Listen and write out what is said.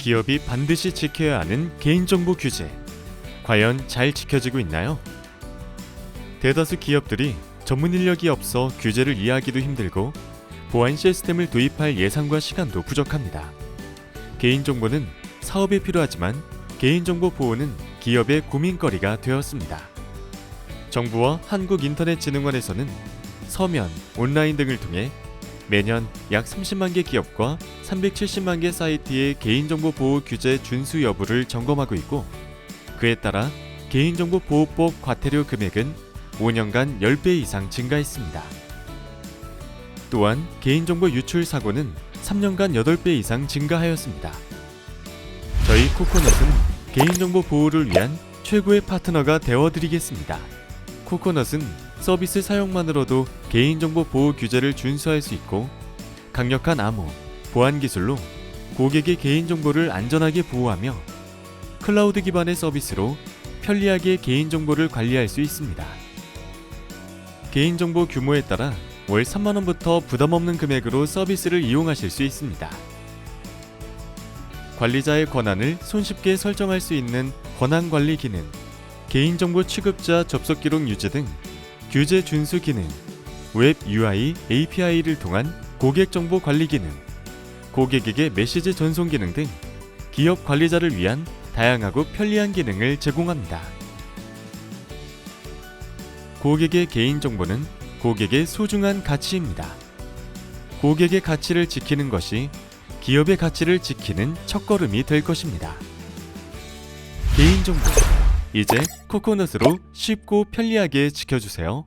기업이 반드시 지켜야 하는 개인정보 규제. 과연 잘 지켜지고 있나요? 대다수 기업들이 전문 인력이 없어 규제를 이해하기도 힘들고 보안 시스템을 도입할 예산과 시간도 부족합니다. 개인정보는 사업에 필요하지만 개인정보 보호는 기업의 고민거리가 되었습니다. 정부와 한국인터넷진흥원에서는 서면, 온라인 등을 통해 매년 약 30만 개 기업과 370만 개 사이트의 개인정보 보호 규제 준수 여부를 점검하고 있고 그에 따라 개인정보 보호법 과태료 금액은 5년간 10배 이상 증가했습니다. 또한 개인정보 유출 사고는 3년간 8배 이상 증가하였습니다. 저희 코코넛은 개인정보 보호를 위한 최고의 파트너가 되어드리겠습니다. 코코넛은 서비스 사용만으로도 개인정보 보호 규제를 준수할 수 있고 강력한 암호, 보안 기술로 고객의 개인정보를 안전하게 보호하며 클라우드 기반의 서비스로 편리하게 개인정보를 관리할 수 있습니다. 개인정보 규모에 따라 월 3만원부터 부담없는 금액으로 서비스를 이용하실 수 있습니다. 관리자의 권한을 손쉽게 설정할 수 있는 권한 관리 기능, 개인정보 취급자 접속 기록 유지 등 규제 준수 기능, 웹 UI, API를 통한 고객 정보 관리 기능, 고객에게 메시지 전송 기능 등 기업 관리자를 위한 다양하고 편리한 기능을 제공합니다. 고객의 개인 정보는 고객의 소중한 가치입니다. 고객의 가치를 지키는 것이 기업의 가치를 지키는 첫걸음이 될 것입니다. 개인정보 이제 코코넛으로 쉽고 편리하게 지켜주세요.